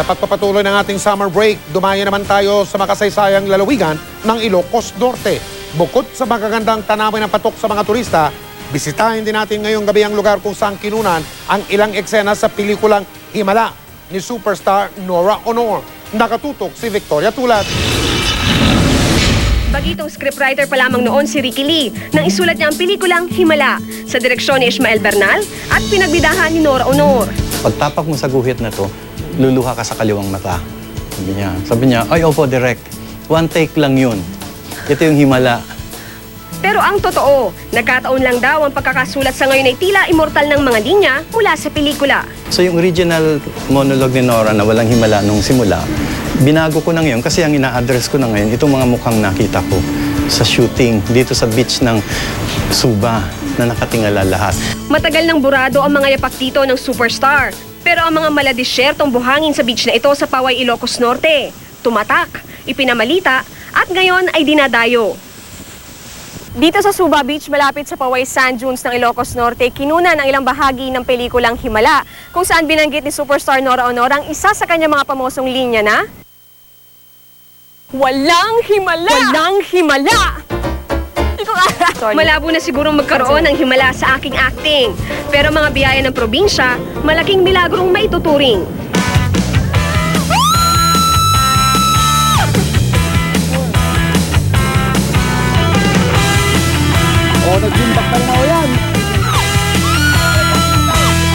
Sa pagpapatuloy ng ating summer break, dumayo naman tayo sa makasaysayang lalawigan ng Ilocos Norte. Bukod sa magagandang tanawin ng patok sa mga turista, bisitahin din natin ngayong gabi ang lugar kung saan kinunan ang ilang eksena sa pelikulang Himala ni superstar Nora Honor. Nakatutok si Victoria Tulat. Bagitong scriptwriter pa lamang noon si Ricky Lee nang isulat niya ang pelikulang Himala sa direksyon ni Ismael Bernal at pinagbidahan ni Nora Honor. Pagtapak mo sa guhit na to, luluha ka sa kaliwang mata. Sabi niya, sabi niya, ay opo, direct. One take lang yun. Ito yung himala. Pero ang totoo, nagkataon lang daw ang pagkakasulat sa ngayon ay tila immortal ng mga linya mula sa pelikula. So yung original monologue ni Nora na walang himala nung simula, binago ko na ngayon kasi ang ina-address ko na ngayon, itong mga mukhang nakita ko sa shooting dito sa beach ng Suba na nakatingala lahat. Matagal nang burado ang mga yapak dito ng superstar. Pero ang mga maladisyertong buhangin sa beach na ito sa Paway, Ilocos Norte, tumatak, ipinamalita, at ngayon ay dinadayo. Dito sa Suba Beach, malapit sa Paway Sand Dunes ng Ilocos Norte, kinuna ng ilang bahagi ng pelikulang Himala, kung saan binanggit ni superstar Nora Honor ang isa sa kanyang mga pamosong linya na Walang himala! Walang himala! Malabo na sigurong magkaroon ng himala sa aking acting. Pero mga biyaya ng probinsya, malaking milagrong maituturing. O, nag-impact na rin ako yan.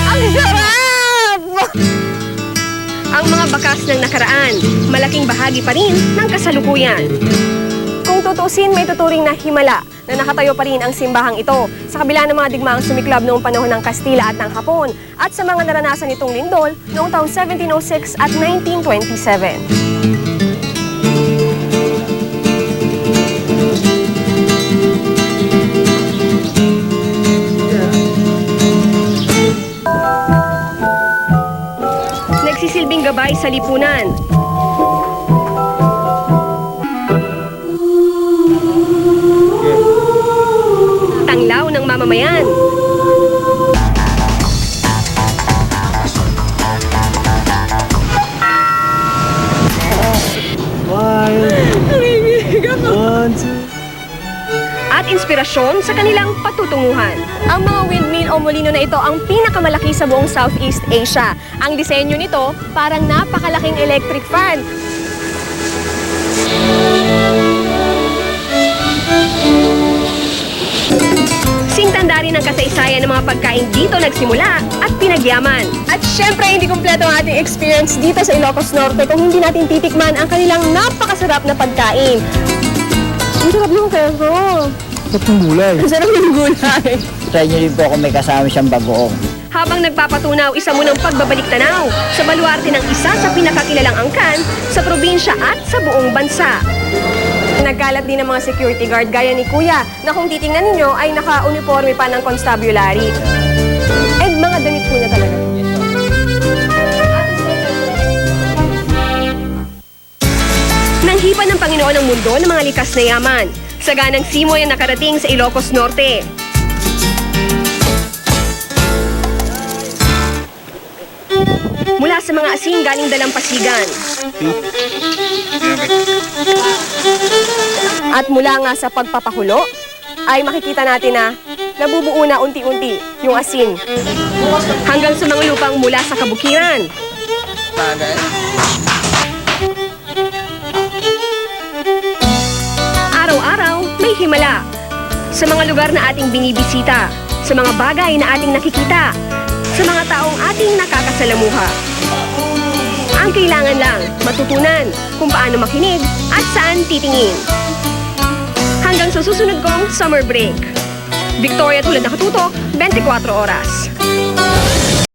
Ang sarap! Ang mga bakas ng nakaraan, malaking bahagi pa rin ng kasalukuyan. Kung tutusin, may tuturing na himala na nakatayo pa rin ang simbahang ito sa kabila ng mga digmaang sumiklab noong panahon ng Kastila at ng Hapon at sa mga naranasan itong lindol noong taong 1706 at 1927. Nagsisilbing gabay sa lipunan. Tanglaw ng mamamayan. At inspirasyon sa kanilang patutunguhan. Ang mga windmill o molino na ito ang pinakamalaki sa buong Southeast Asia. Ang disenyo nito parang napakalaking electric fan. Ng mga pagkain dito nagsimula at pinagyaman. At syempre, hindi kumpleto ang ating experience dito sa Ilocos Norte kung hindi natin titikman ang kanilang napakasarap na pagkain. Ang sarap ng keso. Sarap ng gulay. Ang sarap ng gulay. Try nyo rin po kung may kasama siyang bagoong. Habang nagpapatunaw, isa munang pagbabalik tanaw sa baluarte ng isa sa pinakakilalang angkan sa probinsya at sa buong bansa. Nagkalat din ng mga security guard gaya ni Kuya na kung titingnan ninyo ay naka-uniforme pa ng constabulary. And mga damit po niya talaga. Nanghipan ng Panginoon ang mundo ng mga likas na yaman. Saganang simoy ang nakarating sa Ilocos Norte. Mula sa mga asin galing dalampasigan. At mula nga sa pagpapakulo, ay makikita natin na nabubuo na unti-unti yung asin. Hanggang sa mga lupang mula sa kabukiran. Araw-araw, may himala. Sa mga lugar na ating binibisita, sa mga bagay na ating nakikita, sa mga taong ating nakakasalamuha. Ang kailangan lang, matutunan kung paano makinig at saan titingin. Sa susunod kong summer break. Victoria tulad nakatutok, 24 oras.